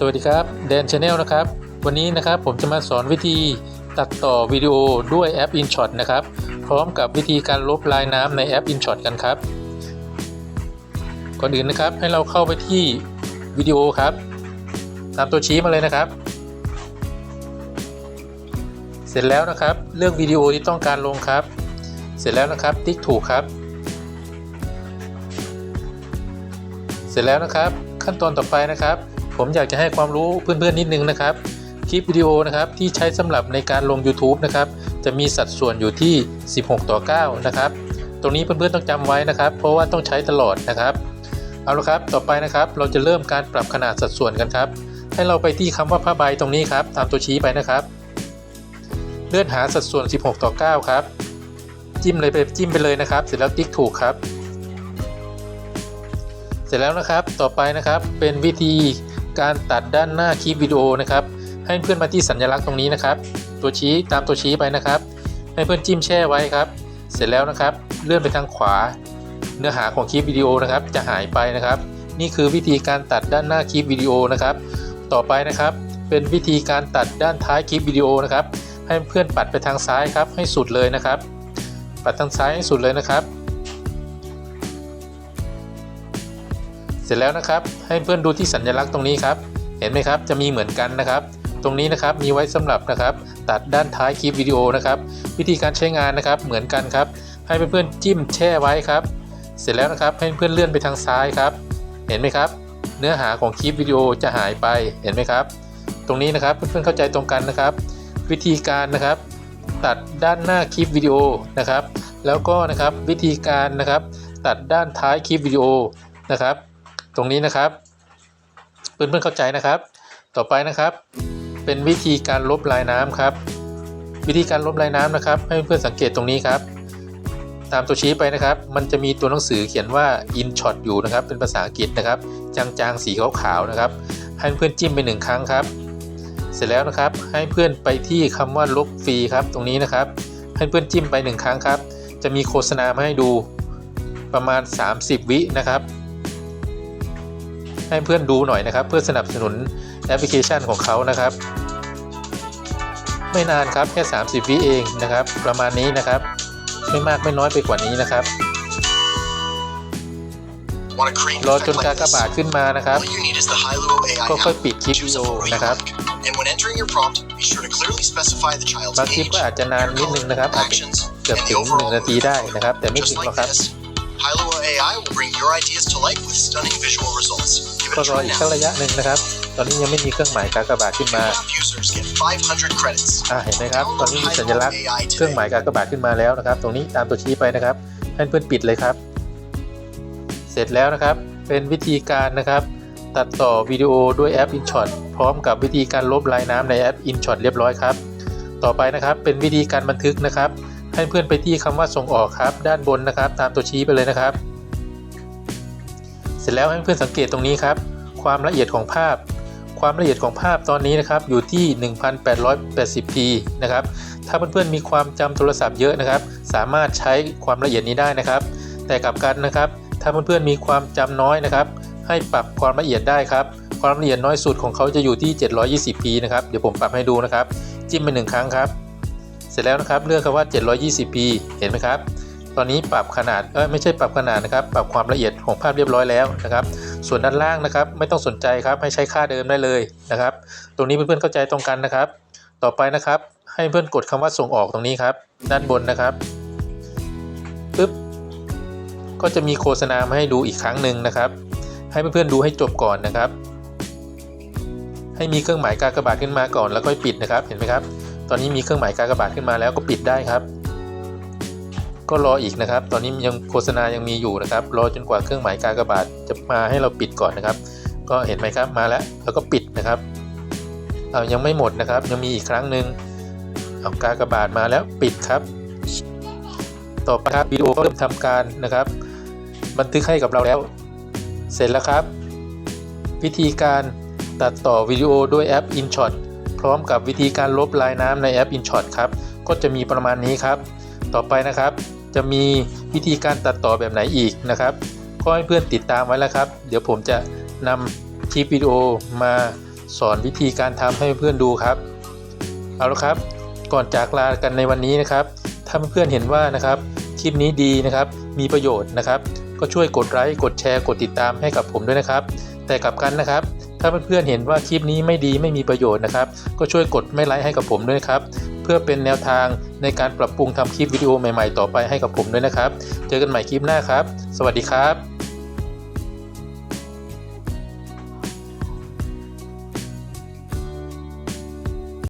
สวัสดีครับแดนชาแนลนะครับ วันนี้นะครับผมจะมาสอนวิธีตัดต่อวิดีโอด้วยแอป InShot นะครับ พร้อมกับวิธีการลบลายน้ำในแอป InShot กันครับ ก่อนอื่นนะครับให้เราเข้าไปที่วิดีโอครับ ตามตัวชี้มาเลยนะครับ เสร็จแล้วนะครับ เลือกวิดีโอที่ต้องการลงครับ เสร็จแล้วนะครับติ๊กถูกครับ เสร็จแล้วนะครับ ขั้นตอนต่อไปนะครับ ผมอยากจะให้ความรู้เพื่อนๆนิดนึงนะครับ คลิปวิดีโอนะครับที่ใช้สำหรับในการลง YouTube นะครับจะมีสัดส่วนอยู่ที่ 16 ต่อ 9 นะครับ ตรงนี้เพื่อนๆต้องจำไว้นะครับ เพราะว่าต้องใช้ตลอดนะครับ เอาละครับต่อไปนะครับเราจะเริ่มการปรับขนาดสัดส่วนกันครับ ให้เราไปที่คำว่าผ้าใบตรงนี้ครับตามตัวชี้ไปนะครับ เลื่อนหาสัดส่วน 16 ต่อ 9 ครับ จิ้มเลยไปจิ้มไปเลยนะครับ เสร็จแล้วติ๊กถูกครับเสร็จแล้วนะครับ ต่อไปนะครับ เป็นวิธี การตัดด้านหน้าคลิปวิดีโอนะครับ ให้เพื่อนมาที่สัญลักษณ์ตรงนี้นะครับ ตัวชี้ตามตัวชี้ไปนะครับ ให้เพื่อนจิ้มแช่ไว้ครับ เสร็จแล้วนะครับ เลื่อนไปทางขวา เนื้อหาของคลิปวิดีโอนะครับ จะหายไปนะครับ นี่คือวิธีการตัดด้านหน้าคลิปวิดีโอนะครับ ต่อไปนะครับ เป็นวิธีการตัดด้านท้ายคลิปวิดีโอนะครับ ให้เพื่อนปัดไปทางซ้ายครับ ให้สุดเลยนะครับ ปัดทางซ้ายให้สุดเลยนะครับ เสร็จแล้วนะครับ ให้เพื่อนดูที่สัญลักษณ์ตรงนี้ครับ เห็นไหมครับ จะมีเหมือนกันนะครับ ตรงนี้นะครับมีไว้สำหรับนะครับ ตัดด้านท้ายคลิปวิดีโอนะครับ วิธีการใช้งานนะครับเหมือนกันครับ ให้เพื่อนๆจิ้มแช่ไว้ครับ เสร็จแล้วนะครับให้เพื่อนเลื่อนไปทางซ้ายครับ เห็นไหมครับ เนื้อหาของคลิปวิดีโอจะหายไปเห็นไหมครับ ตรงนี้นะครับเพื่อนๆเข้าใจตรงกันนะครับ วิธีการนะครับ ตัดด้านหน้าคลิปวิดีโอนะครับ แล้วก็นะครับวิธีการนะครับ ตัดด้านท้ายคลิปวิดีโอนะครับ ตรงนี้นะครับเพื่อนๆเข้าใจนะครับ ต่อไปนะครับ เป็นวิธีการลบลายน้ำครับ วิธีการลบลายน้ำนะครับ ให้เพื่อนๆสังเกตตรงนี้ครับ ตามตัวชี้ไปนะครับ มันจะมีตัวหนังสือเขียนว่า in shot อยู่นะครับ เป็นภาษาอังกฤษนะครับ จางๆสีขาวๆนะครับ ให้เพื่อนจิ้มไปหนึ่งครั้งครับ เสร็จแล้วนะครับ ให้เพื่อนไปที่คำว่าลบฟรีครับ ตรงนี้นะครับ ให้เพื่อนจิ้มไปหนึ่งครั้งครับ จะมีโฆษณามาให้ดูประมาณ 30 วินะครับ ให้เพื่อนดูหน่อยนะครับ เพื่อสนับสนุนแอปพลิเคชันของเขานะครับ ไม่นานครับแค่ 30 วิเองนะครับ ประมาณนี้นะครับ ไม่มากไม่น้อยไปกว่านี้นะครับ Want to create รอ an จน effect กา like กบาท this? ขึ้นมานะครับ All you need is the Hailuo AI ก็ค่อย app. ปิดคลิปวิ Choose ดี a โอ movie you นะครับ like, and when entering your prompt, be sure to clearly specify the child's บางคลิป age, ก็อาจจะนานนิดนึงนะครับอาจจะ actions, เกือบ and ถึ the งหนึ่ง overall นาที mood. ได้นะครับ แต่ไม่ถึ Just งหรอก like ครับ this, Hailuo AI will bring your ideas to life with stunning visual results. Give ก็ it a รอ try อีกสัก now. ระยะหนึ่งนะครับ ตอนนี้ยังไม่มีเครื่องหมายกากบาทขึ้นมา Top users get 500 credits. อ่าเห็นไหมครับ ตอนนี้มีสัญลักษณ์เครื่องหมายกากบาทขึ้นมาแล้วนะครับ ตรงนี้ตามตัวชี้ไปนะครับ ให้เพื่อนปิดเลยครับ เสร็จแล้วนะครับ เป็นวิธีการนะครับ ตัดต่อวิดีโอด้วยแอป InShot พร้อมกับวิธีการลบลายน้ำในแอป InShot เรียบร้อยครับ ต่อไปนะครับ เป็นวิธีการบันทึกนะครับ ให้เพื่อนไปที่คำว่าส่งออกครับ ด้านบนนะครับ ตามตัวชี้ไปเลยนะครับ เสร็จแล้วให้เพื่อนสังเกตตรงนี้ครับ ความละเอียดของภาพ ความละเอียดของภาพตอนนี้นะครับอยู่ที่ 1880p นะครับ ถ้าเพื่อนๆมีความจำโทรศัพท์เยอะนะครับ สามารถใช้ความละเอียดนี้ได้นะครับ แต่กลับกันนะครับ ถ้าเพื่อนๆมีความจำน้อยนะครับ ให้ปรับความละเอียดได้ครับความละเอียดน้อยสุดของเขาจะอยู่ที่ 720p นะครับ เดี๋ยวผมปรับให้ดูนะครับ จิ้มไปหนึ่งครั้งครับ เสร็จแล้วนะครับเลือกคำว่า 720p เห็นไหมครับ ตอนนี้ปรับขนาดเออไม่ใช่ปรับขนาดนะครับ ปรับความละเอียดของภาพเรียบร้อยแล้วนะครับ ส่วนด้านล่างนะครับ ไม่ต้องสนใจครับให้ใช้ค่าเดิมได้เลยนะครับ ตรงนี้เพื่อนๆเข้าใจตรงกันนะครับ ต่อไปนะครับ ให้เพื่อนกดคำว่าส่งออกตรงนี้ครับ ด้านบนนะครับปึ๊บก็จะมีโฆษณามาให้ดูอีกครั้งหนึ่งนะครับ ให้เพื่อนๆดูให้จบก่อนนะครับ ให้มีเครื่องหมายกากบาทขึ้นมาก่อนแล้วก็ปิดนะครับ เห็นไหมครับ ตอนนี้มีเครื่องหมายกากบาทขึ้นมาแล้วก็ปิดได้ครับ ก็รออีกนะครับ ตอนนี้ยังโฆษณายังมีอยู่นะครับ รอจนกว่าเครื่องหมายกากบาทจะมาให้เราปิดก่อนนะครับ ก็เห็นไหมครับมาแล้วแล้วก็ปิดนะครับเอายังไม่หมดนะครับ ยังมีอีกครั้งหนึ่งเอากากบาทมาแล้วปิดครับ ต่อไปครับวิดีโอก็เริ่มทำการนะครับ บันทึกให้กับเราแล้ว เสร็จแล้วครับ วิธีการตัดต่อวิดีโอด้วยแอป InShot พร้อมกับวิธีการลบลายน้ำในแอป InShot ครับ ก็จะมีประมาณนี้ครับ ต่อไปนะครับ จะมีวิธีการตัดต่อแบบไหนอีกนะครับก็ให้เพื่อนติดตามไว้แล้วครับ เดี๋ยวผมจะนำคลิปวิดีโอมาสอนวิธีการทำให้เพื่อนดูครับ เอาละครับ ก่อนจากลากันในวันนี้นะครับ ถ้าเพื่อนเห็นว่านะครับคลิปนี้ดีนะครับ มีประโยชน์นะครับ ก็ช่วยกดไลค์ กดแชร์ กดติดตามให้กับผมด้วยนะครับ แต่กลับกันนะครับ ถ้าเพื่อนๆเห็นว่าคลิปนี้ไม่ดีไม่มีประโยชน์นะครับ ก็ช่วยกดไม่ไลค์ให้กับผมด้วยครับ เพื่อเป็นแนวทางในการปรับปรุงทำคลิปวิดีโอใหม่ๆ ต่อไปให้กับผมด้วยนะครับ เจอกันใหม่คลิปหน้าครับ สวัสดีครับ